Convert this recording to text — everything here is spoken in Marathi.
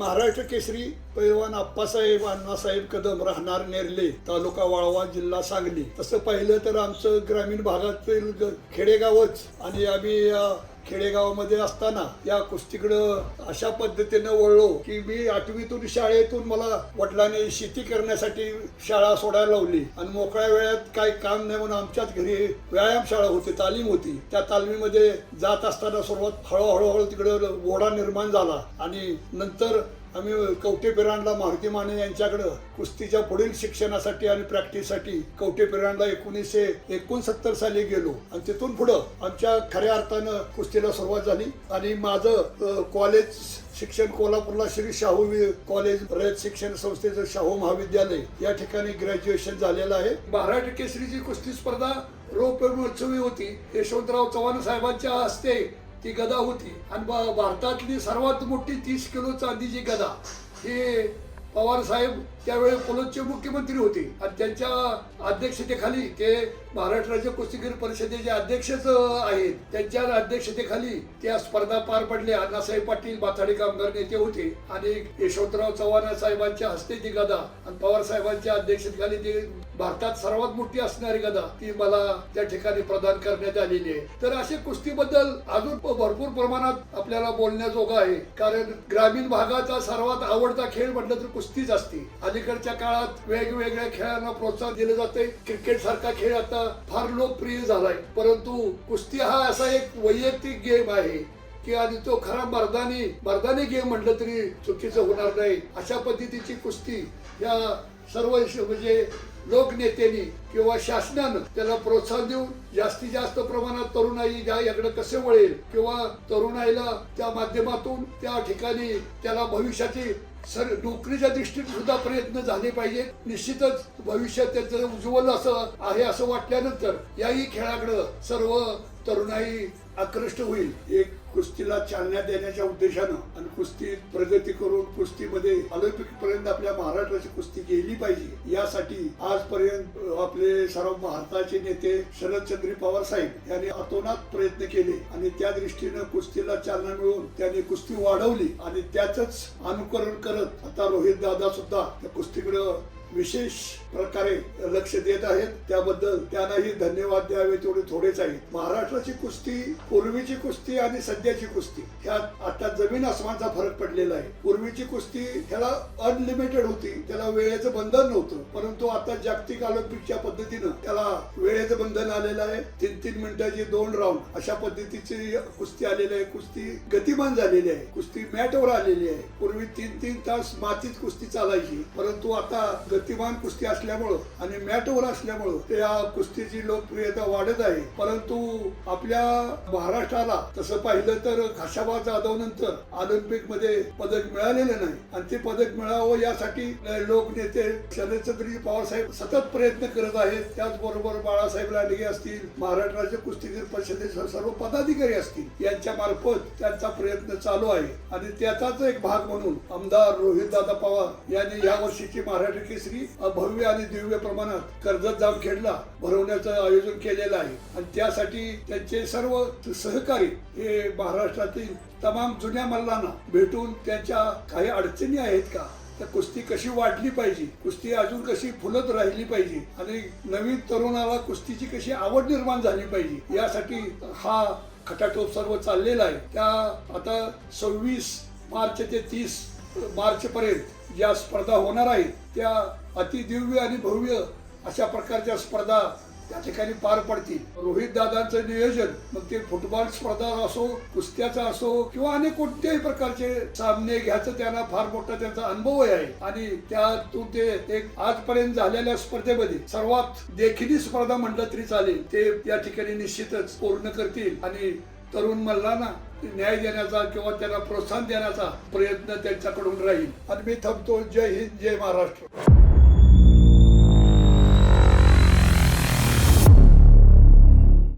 महाराष्ट्र केसरी पैलवान आप्पासाहेब अण्णासाहेब कदम राहणार नेरले तालुका वाळवा जिल्हा सांगली. तसं पाहिलं तर आमचं ग्रामीण भागातील खेडेगावच. आणि आम्ही खेडेगावामध्ये असताना या कुस्तीकडं अशा पद्धतीनं वळलो की मी आठवीतून शाळेतून मला वडिलांनी शेती करण्यासाठी शाळा सोडायला लावली. आणि मोकळ्या वेळात काही काम नाही म्हणून आमच्याच घरी व्यायाम शाळा होती तालीम होती. त्या तालमीमध्ये जात असताना सुरुवात हळूहळूहळू तिकडं ओढा निर्माण झाला. आणि नंतर आम्ही कवठे पिरांडला मारुती माने यांच्याकडं कुस्तीच्या पुढील शिक्षणासाठी आणि प्रॅक्टिससाठी कवठे पिरांडला एकोणीसशे एकोणसत्तर साली गेलो. आणि तिथून पुढं आमच्या खऱ्या अर्थानं कुस्तीला सुरुवात झाली. आणि माझं कॉलेज शिक्षण कोल्हापूरला श्री शाहू वि- कॉलेज रयत शिक्षण संस्थेचं शाहू महाविद्यालय या ठिकाणी ग्रॅज्युएशन झालेलं आहे. महाराष्ट्र केसरीची कुस्ती स्पर्धा रौप्य महोत्सवी होती. यशवंतराव चव्हाण साहेबांच्या हस्ते ती गदा होती. आणि भारतातली सर्वात मोठी तीस किलो चांदीची गदा ही पवार साहेब त्यावेळी पोलदचे मुख्यमंत्री होते. आणि त्यांच्या अध्यक्षतेखाली ते महाराष्ट्र राज्य कुस्तीगीर परिषदेचे अध्यक्षच आहेत. त्यांच्या अध्यक्षतेखाली त्या स्पर्धा पार पडल्या. अण्णासाहेब पाटील बाथाडी कामगार नेते होते. आणि यशवंतराव चव्हाण साहेबांच्या हस्ते ती गदा आणि पवार साहेबांच्या अध्यक्षतेखाली ते भारतात सर्वात मोठी असणारी गदा ती मला त्या ठिकाणी प्रदान करण्यात आलेली आहे. तर असे कुस्तीबद्दल अजून भरपूर प्रमाणात आपल्याला बोलण्याजोगं आहे. कारण ग्रामीण भागाचा सर्वात आवडता खेळ म्हटलं तर कुस्तीच असते. अलीकडच्या काळात वेगवेगळ्या खेळांना प्रोत्साहन दिले जाते क्रिकेट सारखा खेळ आता फार लोकप्रिय झालाय. परंतु कुस्ती हा असा एक वैयक्तिक गेम आहे की आधी तो खरा मर्दानी मर्दानी गेम म्हटलं तरी चुकीचं होणार नाही. अशा पद्धतीची कुस्ती या सर्व म्हणजे लोकनेत्यांनी किंवा शासनानं त्याला प्रोत्साहन देऊन जास्तीत जास्त प्रमाणात तरुणाई ज्या याकडे कसे वळेल किंवा तरुणाईला त्या माध्यमातून त्या ठिकाणी त्याला भविष्याची सर नोकरीच्या दृष्टीने सुद्धा प्रयत्न झाले पाहिजेत. निश्चितच भविष्यात त्याचं उज्ज्वल असं आहे असं वाटल्यानंतर याही खेळाकडं सर्व तरुणाई आकृष्ट होईल. एक कुस्तीला चालना देण्याच्या उद्देशानं आणि कुस्ती प्रगती करून कुस्तीमध्ये ऑलिम्पिक पर्यंत आपल्या महाराष्ट्राची कुस्ती गेली पाहिजे यासाठी आजपर्यंत आपले सर्व भारताचे नेते शरदचंद्री पवार साहेब यांनी अतोनात प्रयत्न केले आणि त्या दृष्टीनं कुस्तीला चालना मिळवून त्यांनी कुस्ती वाढवली आणि त्याच अनुकरण करत आता रोहित दादा सुद्धा त्या कुस्तीकडं विशेष प्रकारे लक्ष देत आहेत. त्याबद्दल त्यांनाही धन्यवाद द्यावे तेवढे थोडेच आहेत. महाराष्ट्राची कुस्ती पूर्वीची कुस्ती आणि सध्याची कुस्ती ह्यात आता जमीन आसमानचा फरक पडलेला आहे. पूर्वीची कुस्ती ह्याला अनलिमिटेड होती. त्याला वेळेचं बंधन नव्हतं. परंतु आता जागतिक ऑलिम्पिकच्या पद्धतीनं त्याला वेळेचं बंधन आलेलं आहे. तीन तीन मिनिटाची दोन राऊंड अशा पद्धतीची कुस्ती आलेली आहे. कुस्ती गतिमान झालेली आहे. कुस्ती मॅटवर आलेली आहे. पूर्वी तीन तीन तास मातीत कुस्ती चालायची. परंतु आता गतिमान कुस्ती असल्यामुळं आणि मॅटवर असल्यामुळं त्या कुस्तीची लोकप्रियता वाढत आहे. परंतु आपल्या महाराष्ट्राला तसं पाहिलं तर खाशाबा जाधव नंतर ऑलिम्पिकमध्ये पदक मिळालेलं नाही. आणि ते पदक मिळावं यासाठी लोकनेते शरदचंद्रजी पवार साहेब सतत प्रयत्न करत आहेत. त्याचबरोबर बाळासाहेब लांडगे असतील महाराष्ट्र राज्य कुस्तीगीर परिषदेचे सर्व पदाधिकारी असतील यांच्या मार्फत त्यांचा प्रयत्न चालू आहे. आणि त्याचाच एक भाग म्हणून आमदार रोहित दादा पवार यांनी या वर्षीची महाराष्ट्र केसरी भव्य आणि दिव्य प्रमाणात कर्जत जामखेडला भरवण्याचं आयोजन केलेलं आहे. आणि त्यासाठी त्यांचे सर्व सहकारी हे महाराष्ट्रातील तमाम जुन्या मल्लांना भेटून त्यांच्या काही अडचणी आहेत का? तर कुस्ती कशी वाढली पाहिजे? कुस्ती अजून कशी फुलत राहिली पाहिजे? आणि नवीन तरुणाला कुस्तीची कशी आवड निर्माण झाली पाहिजे? यासाठी हा खटाटोप सर्व चाललेला आहे. त्या आता सव्वीस मार्च ते तीस मार्च पर्यंत ज्या स्पर्धा होणार आहेत त्या अतिदिव्य आणि भव्य अशा प्रकारच्या स्पर्धा त्या ठिकाणी पार पडतील. रोहित दादांचं नियोजन मग ते फुटबॉल स्पर्धा असो कुस्त्याचा असो किंवा अनेक कोणत्याही प्रकारचे सामने घ्यायचं त्यांना फार मोठा त्यांचा अनुभव आहे. आणि त्यातून ते एक आजपर्यंत झालेल्या स्पर्धेमध्ये सर्वात देखील स्पर्धा म्हटलं तरी चालेल. ते या ठिकाणी निश्चितच पूर्ण करतील. आणि तरुण मल्लांना न्याय देण्याचा किंवा त्यांना प्रोत्साहन देण्याचा प्रयत्न त्यांच्याकडून राहील. आणि मी थांबतो. जय हिंद जय महाराष्ट्र.